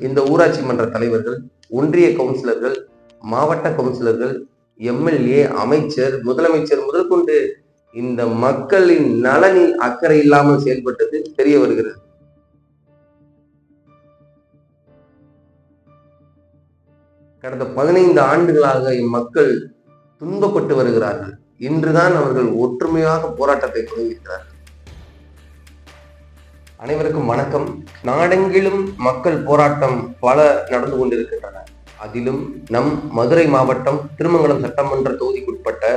இந்த ஊராட்சி மன்ற தலைவர்கள் ஒன்றிய கவுன்சிலர்கள் மாவட்ட கவுன்சிலர்கள் எம்எல்ஏ அமைச்சர் முதலமைச்சர் முதல் கொண்டு இந்த மக்களின் நலனில் அக்கறை இல்லாமல் செயல்பட்டது தெரிய வருகிறது. கடந்த பதினைந்து ஆண்டுகளாக இம்மக்கள் துன்பப்பட்டு வருகிறார்கள். இன்றுதான் அவர்கள் ஒற்றுமையாக போராட்டத்தை தொடங்கியிருக்கிறார்கள் அனைவருக்கும் வணக்கம். நாடெங்கிலும் மக்கள் போராட்டம் பல நடந்து கொண்டிருக்கின்றன. அதிலும் நம் மதுரை மாவட்டம் திருமங்கலம் சட்டமன்ற தொகுதிக்குட்பட்ட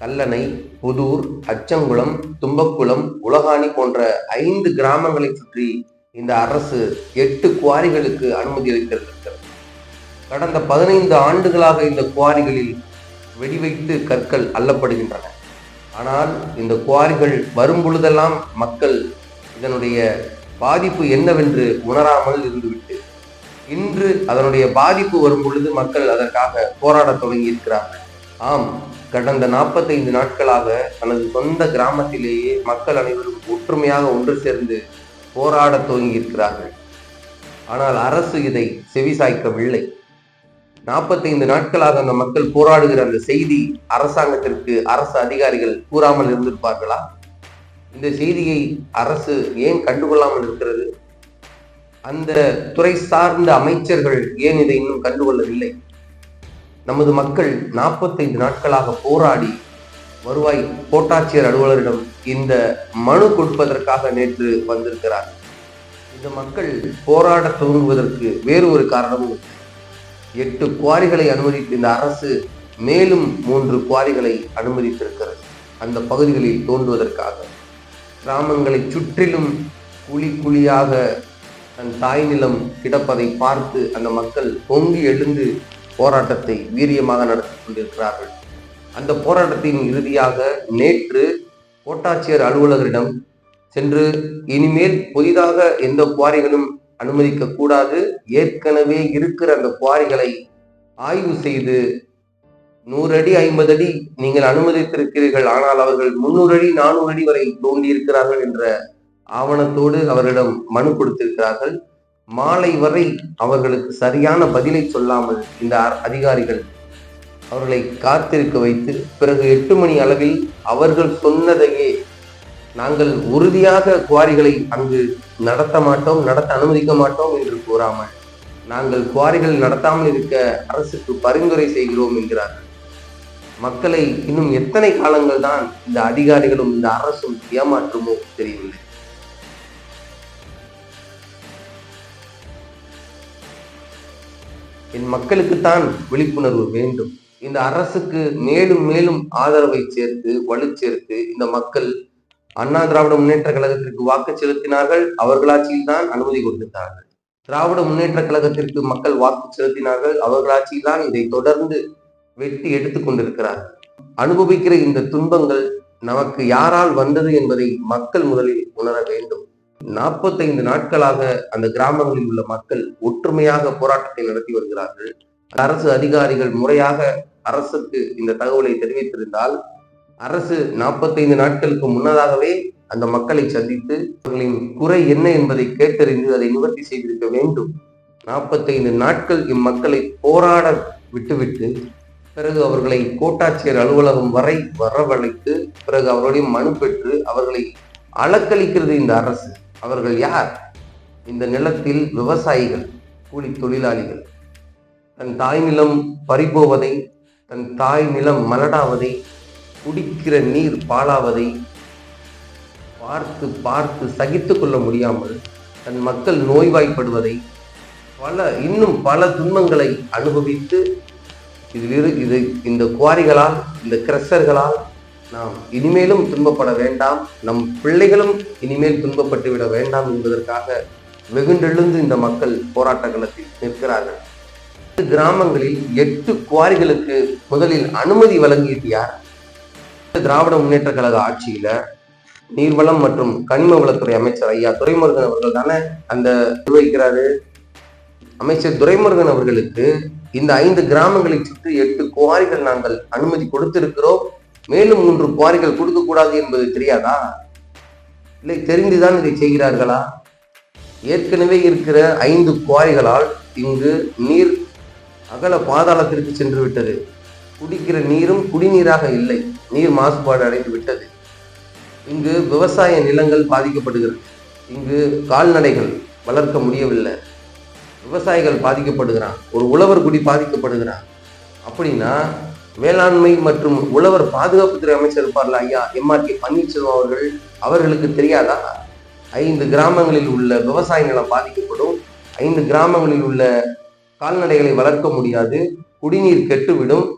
கல்லணை புதூர் அச்சங்குளம் தும்பக்குளம் உலகாணி போன்ற ஐந்து கிராமங்களை சுற்றி இந்த அரசு எட்டு குவாரிகளுக்கு அனுமதி அளித்திருக்கிறது. கடந்த பதினைந்து ஆண்டுகளாக இந்த குவாரிகளில் வெடிவைத்து கற்கள் அள்ளப்படுகின்றன. ஆனால் இந்த குவாரிகள் வரும் பொழுதெல்லாம் மக்கள் இதனுடைய பாதிப்பு என்னவென்று உணராமல் இருந்துவிட்டு இன்று அதனுடைய பாதிப்பு வரும் பொழுது மக்கள் அதற்காக போராடத் தொடங்கி இருக்கிறார்கள் ஆம் கடந்த நாற்பத்தைந்து நாட்களாக தனது சொந்த கிராமத்திலேயே மக்கள் அனைவரும் ஒற்றுமையாக ஒன்று சேர்ந்து போராடத் துவங்கி இருக்கிறார்கள் ஆனால் அரசு இதை செவிசாய்க்கவில்லை. நாற்பத்தைந்து நாட்களாக அந்த மக்கள் போராடுகிற அந்த செய்தி அரசாங்கத்திற்கு அரசு அதிகாரிகள் கூறாமல் இருந்திருப்பார்களா? இந்த செய்தியை அரசு ஏன் கண்டுகொள்ளாமல் இருக்கிறது? அந்த துறை சார்ந்த அமைச்சர்கள் ஏன் இதை இன்னும் கண்டுகொள்ளவில்லை? நமது மக்கள் நாற்பத்தைந்து நாட்களாக போராடி வருவாய் கோட்டாட்சியர் அலுவலரிடம் இந்த மனு கொடுப்பதற்காக நேற்று வந்திருக்கிறார். இந்த மக்கள் போராட துவங்குவதற்கு வேறு ஒரு காரணமும் எட்டு குவாரிகளை அனுமதித்த இந்த அரசு மேலும் மூன்று குவாரிகளை அனுமதித்திருக்கிறது. அந்த பகுதிகளில் தோன்றுவதற்காக. கிராமங்களை சுற்றிலும் குழி குழியாக தன் தாய் நிலம் கிடப்பதை பார்த்து அந்த மக்கள் பொங்கி எழுந்து போராட்டத்தை வீரியமாக நடத்தி கொண்டிருக்கிறார்கள். அந்த போராட்டத்தின் இறுதியாக நேற்று கோட்டாட்சியர் அலுவலகரிடம் சென்று இனிமேல் புதிதாக எந்த குவாரிகளும் அனுமதிக்க கூடாது. ஏற்கனவே இருக்கிற அந்த குவாரிகளை ஆய்வு செய்து நூறு அடி ஐம்பது அடி நீங்கள் அனுமதித்திருக்கிறீர்கள். ஆனால் அவர்கள் முன்னூறு அடி நானூறு அடி வரை தோண்டி இருக்கிறார்கள் என்ற ஆவணத்தோடு அவரிடம் மனு கொடுத்திருக்கிறார்கள். மாலை வரை அவர்களுக்கு சரியான பதிலை சொல்லாமல் இந்த அ- அதிகாரிகள் அவர்களை காத்திருக்க வைத்து பிறகு எட்டு மணி அளவில் அவர்கள் சொன்னதையே நாங்கள் உறுதியாக குவாரிகளை அங்கு நடத்த மாட்டோம் நடத்த அனுமதிக்க மாட்டோம் என்று கூறாமல் நாங்கள் குவாரிகள் நடத்தாமல் இருக்க அரசுக்கு பரிந்துரை செய்கிறோம் என்கிறார்கள். மக்களை இன்னும் எத்தனை காலங்கள் தான் இந்த அதிகாரிகளும் இந்த அரசும் ஏமாற்றுமோ தெரியவில்லை. என் மக்களுக்குத்தான் விழிப்புணர்வு வேண்டும். இந்த அரசுக்கு மேலும் மேலும் ஆதரவை சேர்த்து வலு சேர்த்து இந்த மக்கள் அண்ணா திராவிட முன்னேற்ற கழகத்திற்கு வாக்கு செலுத்தினார்கள். அவர்களாட்சியில் தான் அனுமதி கொடுத்திருந்தார்கள் திராவிட முன்னேற்ற கழகத்திற்கு மக்கள் வாக்கு செலுத்தினார்கள். அவர்களாட்சியில் தான் இதை தொடர்ந்து வெட்டி எடுத்துக் கொண்டிருக்கிறார்கள் அனுபவிக்கிற இந்த துன்பங்கள் நமக்கு யாரால் வந்தது என்பதை மக்கள் முதலில் உணர வேண்டும். நாற்பத்தைந்து நாட்களாக அந்த கிராமங்களில் உள்ள மக்கள் ஒற்றுமையாக போராட்டத்தை நடத்தி வருகிறார்கள். அரசு அதிகாரிகள் முறையாக அரசுக்கு இந்த தகவலை தெரிவித்திருந்தால் அரசு நாற்பத்தைந்து நாட்களுக்கு முன்னதாகவே அந்த மக்களை சந்தித்து அவர்களின் குறை என்ன என்பதை கேட்டறிந்து அதை நிவர்த்தி செய்திருக்க வேண்டும். நாற்பத்தைந்து நாட்கள் இம்மக்களை போராட விட்டுவிட்டு பிறகு அவர்களை கோட்டாட்சியர் அலுவலகம் வரை வரவழைத்து பிறகு அவர்களுடைய மனு பெற்று அவர்களை அளக்களிக்கிறது இந்த அரசு. அவர்கள் யார்? இந்த நிலத்தில் விவசாயிகள் கூலி தொழிலாளிகள். தன் தாய் நிலம் பறிபோவதை தன் தாய் நிலம் மலடாவதை குடிக்கிற நீர் பாழாவதை பார்த்து பார்த்து சகித்து கொள்ள முடியாமல் தன் மக்கள் நோய்வாய்ப்படுவதை பல இன்னும் பல துன்பங்களை அனுபவித்து இதில் இது இந்த குவாரிகளால் இந்த கிரஷர்களால் நாம் இனிமேலும் துன்பப்பட வேண்டாம். நம் பிள்ளைகளும் இனிமேல் துன்பப்பட்டு விட வேண்டாம் என்பதற்காக வெகுண்டெழுந்து இந்த மக்கள் போராட்ட களத்தில் நிற்கிறார்கள் கிராமங்களில் எட்டு குவாரிகளுக்கு முதலில் அனுமதி வழங்கியது யார்? திராவிட முன்னேற்ற கழக ஆட்சியில நீர்வளம் மற்றும் கனிம வளத்துறை அமைச்சர் ஐயா துரைமுருகன் அவர்கள் தானே அந்த நிர்வகிக்கிறாரு? அமைச்சர் துரைமுருகன் அவர்களுக்கு இந்த ஐந்து கிராமங்களை சுற்றி எட்டு குவாரிகள் நாங்கள் அனுமதி கொடுத்திருக்கிறோம். மேலும் மூன்று குவாரிகள் கொடுக்க கூடாது என்பது தெரியாதா? இல்லை தெரிந்துதான் இதை செய்கிறார்களா? ஏற்கனவே இருக்கிற ஐந்து குவாரிகளால் இங்கு நீர் அகல பாதாளத்திற்கு சென்று விட்டது குடிக்கிற நீரும் குடிநீராக இல்லை. நீர் மாசுபாடு அடைந்து விட்டது இங்கு விவசாய நிலங்கள் பாதிக்கப்படுகிறது. இங்கு கால்நடைகள் வளர்க்க முடியவில்லை. விவசாயிகள் பாதிக்கப்படுகிறான். ஒரு உழவர் குடி பாதிக்கப்படுகிறான். அப்படின்னா வேளாண்மை மற்றும் உழவர் பாதுகாப்புத்துறை அமைச்சர் இருப்பார்ல ஐயா எம்ஆர் கே பன்னீர்செல்வம் அவர்கள் அவர்களுக்கு தெரியாதா? ஐந்து கிராமங்களில் உள்ள விவசாய நிலம் பாதிக்கப்படும். ஐந்து கிராமங்களில் உள்ள கால்நடைகளை வளர்க்க முடியாது. குடிநீர் கெட்டுவிடும்.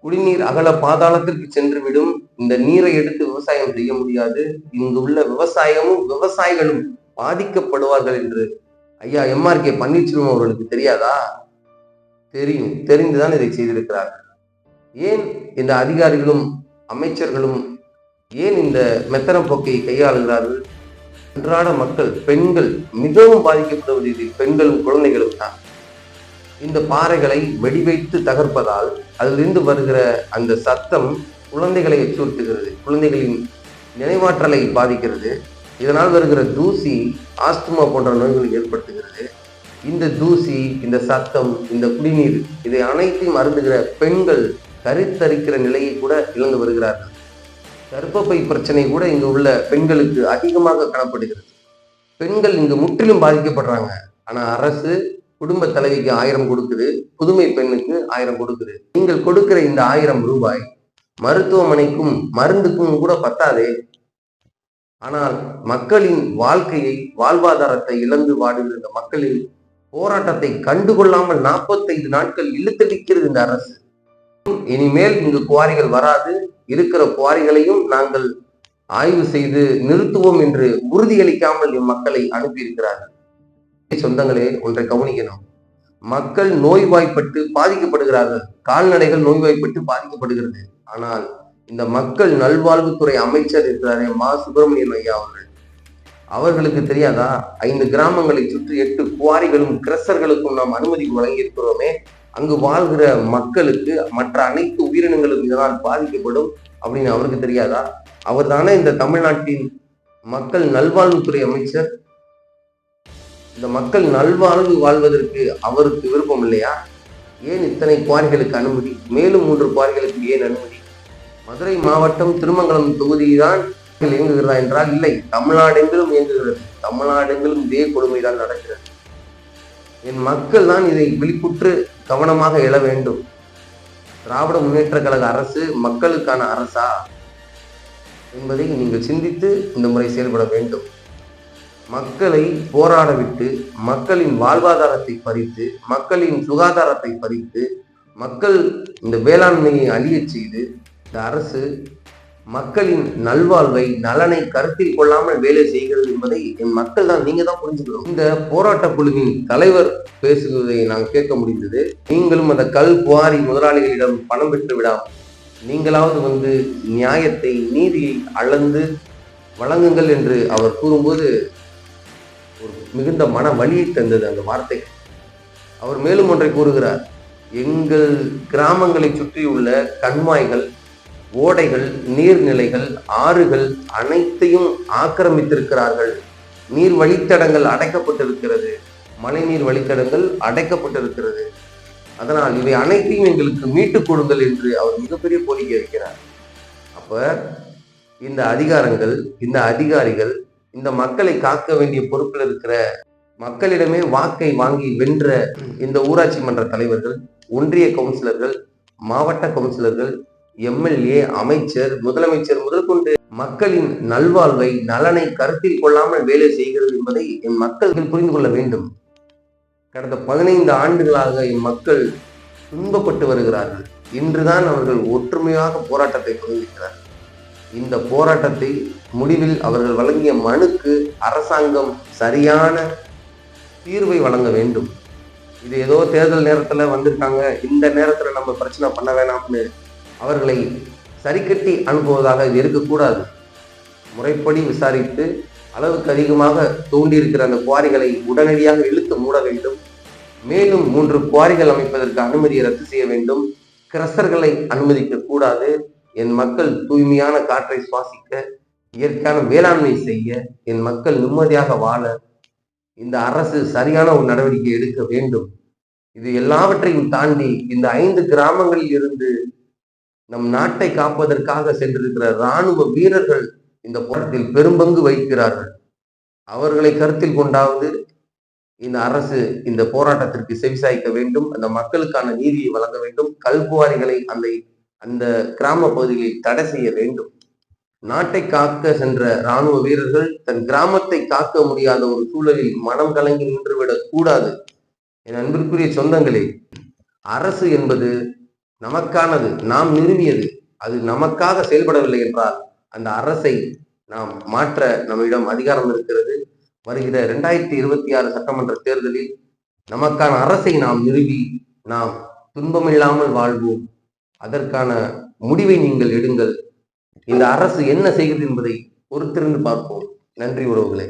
குடிநீர் அகல பாதாளத்திற்கு சென்று விடும் இந்த நீரை எடுத்து விவசாயம் செய்ய முடியாது. இங்கு உள்ள விவசாயமும் விவசாயிகளும் பாதிக்கப்படுவார்கள் என்று ஐயா எம்ஆர் கே பன்னீர்செல்வம் அவர்களுக்கு தெரியாதா? தெரியும். தெரிந்துதான் இதை செய்திருக்கிறார்கள். ஏன் இந்த அதிகாரிகளும் அமைச்சர்களும் ஏன் இந்த மெத்தன போக்கை கையாளுகிறார்கள்? அன்றாட மக்கள் பெண்கள் மிகவும் பாதிக்கப்படுவது இது. பெண்களும் குழந்தைகளும் தான். இந்த பாறைகளை வெடிவைத்து தகர்ப்பதால் அதிலிருந்து வருகிற அந்த சத்தம் குழந்தைகளை அச்சுறுத்துகிறது. குழந்தைகளின் நினைவாற்றலை பாதிக்கிறது. இதனால் வருகிற தூசி ஆஸ்துமா போன்ற நோய்களை ஏற்படுத்துகிறது. இந்த தூசி இந்த சத்தம் இந்த குடிநீர் இதை அனைத்தையும் அருந்துகிற பெண்கள் கருத்தரிக்கிற நிலையை கூட இழந்து வருகிறார்கள். கர்ப்பப்பை பிரச்சனை கூட இங்கு உள்ள பெண்களுக்கு அதிகமாக காணப்படுகிறது. பெண்கள் இங்கு முற்றிலும் பாதிக்கப்படுறாங்க. ஆனா அரசு குடும்ப தலைவிக்கு ஆயிரம் கொடுக்குது புதுமை பெண்ணுக்கு ஆயிரம் கொடுக்குது. நீங்கள் கொடுக்கிற இந்த ஆயிரம் ரூபாய் மருத்துவமனைக்கும் மருந்துக்கும் கூட பத்தாதே. ஆனால் மக்களின் வாழ்க்கையை வாழ்வாதாரத்தை இழந்து வாடுகிற இந்த மக்களின் போராட்டத்தை கண்டுகொள்ளாமல் நாற்பத்தைந்து நாட்கள் இழுத்தடிக்கிறது இந்த அரசு. இனிமேல் இங்கு குவாரிகள் வராது. இருக்கிற குவாரிகளையும் நாங்கள் ஆய்வு செய்து நிறுத்துவோம் என்று உறுதியளிக்காமல் இம்மக்களை அனுப்பியிருக்கிறார்கள். சொந்தங்களே ஒன்றை கவனிக்கணும். மக்கள் நோய்வாய்ப்பட்டு பாதிக்கப்படுகிறார்கள். கால்நடைகள் நோய்வாய்ப்பட்டு பாதிக்கப்படுகிறது. ஆனால் இந்த மக்கள் நல்வாழ்வுத்துறை அமைச்சர் இருக்கிறாரே மா. சுப்பிரமணியன் ஐயா அவர்கள். அவர்களுக்கு தெரியாதா? ஐந்து கிராமங்களை சுற்றி எட்டு குவாரிகளும் கிரசர்களுக்கும் நாம் அனுமதி வழங்கி இருக்கிறோமே அங்கு வாழ்கிற மக்களுக்கு மற்ற அனைத்து உயிரினங்களும் இதனால் பாதிக்கப்படும் அப்படின்னு அவருக்கு தெரியாதா? அவர் தானே இந்த தமிழ்நாட்டின் மக்கள் நல்வாழ்வுத்துறை அமைச்சர். இந்த மக்கள் நல்வாழ்வு வாழ்வதற்கு அவருக்கு விருப்பம் இல்லையா? ஏன் இத்தனை குவாரிகளுக்கு அனுமதி? மேலும் மூன்று குவாரிகளுக்கு ஏன் அனுமதி? மதுரை மாவட்டம் திருமங்கலம் தொகுதிதான் இயங்குகிறதா என்றால் இல்லை. தமிழ்நாடெங்கிலும் இயங்குகிறது. தமிழ்நாடெங்கிலும் இதே கொடுமைதான் நடக்கிறது. என் மக்கள் தான் இதை விழிப்புற்று கவனமாக எழ வேண்டும். திராவிட முன்னேற்ற கழக அரசு மக்களுக்கான அரசா என்பதை நீங்கள் சிந்தித்து இந்த முறை செயல்பட வேண்டும். மக்களை போராட விட்டு மக்களின் வாழ்வாதாரத்தை பறித்து மக்களின் சுகாதாரத்தை பறித்து மக்கள் இந்த வேளாண்மையை அழியச் செய்து இந்த அரசு மக்களின் நல்வாழ்வை நலனை கருத்தில் கொள்ளாமல் வேலை செய்கிறது என்பதை என் மக்கள் தான் நீங்க தான் புரிஞ்சுக்கணும். இந்த போராட்ட குழுவின் தலைவர் பேசுவதை நாங்கள் கேட்க முடிந்தது. நீங்களும் அந்த கல் குவாரி முதலாளிகளிடம் பணம் பெற்று விடாமல் நீங்களாவது வந்து நியாயத்தை நீதியை அளந்து வழங்குங்கள் என்று அவர் கூறும்போது ஒரு மிகுந்த மன வலியை தந்தது அந்த வார்த்தை. அவர் மேலும் ஒன்றை கூறுகிறார். எங்கள் கிராமங்களை சுற்றியுள்ள கண்மாய்கள் ஓடைகள் நீர்நிலைகள் ஆறுகள் அனைத்தையும் ஆக்கிரமித்திருக்கிறார்கள். நீர் வழித்தடங்கள் அடைக்கப்பட்டிருக்கிறது. மழைநீர் வழித்தடங்கள் அடைக்கப்பட்டிருக்கிறது. அதனால் இவை அனைத்தையும் எங்களுக்கு மீட்டுக் கொடுங்கள் என்று அவர் மிகப்பெரிய கோரிக்கை வைக்கிறார். அப்ப இந்த அதிகாரங்கள் இந்த அதிகாரிகள் இந்த மக்களை காக்க வேண்டிய பொறுப்பில் இருக்கிற மக்களிடமே வாக்கை வாங்கி வென்ற இந்த ஊராட்சி மன்ற தலைவர்கள் ஒன்றிய கவுன்சிலர்கள் மாவட்ட கவுன்சிலர்கள் எம்எல்ஏ அமைச்சர் முதலமைச்சர் முதல் கொண்டு மக்களின் நல்வாழ்வை நலனை கருத்தில் கொள்ளாமல் வேலை செய்கிறது என்பதை என் மக்கள் புரிந்து கொள்ள வேண்டும். கடந்த பதினைந்து ஆண்டுகளாக இம்மக்கள் துன்பப்பட்டு வருகிறார்கள். இன்றுதான் அவர்கள் ஒற்றுமையாக போராட்டத்தை தொடங்குகிறார்கள். இந்த போராட்டத்தை முடிவில் அவர்கள் வழங்கிய மனுக்கு அரசாங்கம் சரியான தீர்வை வழங்க வேண்டும். இது ஏதோ தேர்தல் நேரத்தில் வந்திருக்காங்க. இந்த நேரத்தில் நம்ம பிரச்சனை பண்ண வேணாம்னு அவர்களை சரிக்கட்டி அனுப்புவதாக இது இருக்கக்கூடாது. முறைப்படி விசாரித்து அளவுக்கு அதிகமாக தோண்டியிருக்கிற அந்த குவாரிகளை உடனடியாக இழுத்து மூட வேண்டும். மேலும் மூன்று குவாரிகள் அமைப்பதற்கு அனுமதியை ரத்து செய்ய வேண்டும். கிரசர்களை அனுமதிக்க கூடாது என் மக்கள் தூய்மையான காற்றை சுவாசிக்க இயற்கையான வேளாண்மை செய்ய என் மக்கள் நிம்மதியாக வாழ இந்த அரசு சரியான ஒரு நடவடிக்கை எடுக்க வேண்டும். இது எல்லாவற்றையும் தாண்டி இந்த ஐந்து கிராமங்களில் இருந்து நம் நாட்டை காப்பதற்காக சென்றிருக்கிற இராணுவ வீரர்கள் இந்த போராட்டத்தில் பெரும்பங்கு வகிக்கிறார்கள். அவர்களை கருத்தில் கொண்டாவது இந்த அரசு இந்த போராட்டத்திற்கு செவிசாய்க்க வேண்டும் அந்த மக்களுக்கான நீதியை வழங்க வேண்டும் கல்குவாரிகளை அந்த அந்த கிராம பகுதிகளில் தடை செய்ய வேண்டும். நாட்டை காக்க சென்ற ராணுவ வீரர்கள் தன் கிராமத்தை காக்க முடியாத ஒரு சூழலில் மனம் கலங்கி நின்றுவிடக் கூடாது. என் அன்பிற்குரிய சொந்தங்களே அரசு என்பது நமக்கானது நாம் நிறுவியது அது நமக்காக செயல்படவில்லை என்றால் அந்த அரசை நாம் மாற்ற நம்மிடம் அதிகாரம் இருக்கிறது. வருகிற இரண்டாயிரத்தி இருபத்தி ஆறு சட்டமன்ற தேர்தலில் நமக்கான அரசை நாம் நிறுவி நாம் துன்பமில்லாமல் வாழ்வோம். அதற்கான முடிவை நீங்கள் எடுங்கள். இந்த அரசு என்ன செய்கிறது என்பதை பொறுத்திருந்து பார்ப்போம். நன்றி உறவுகளே.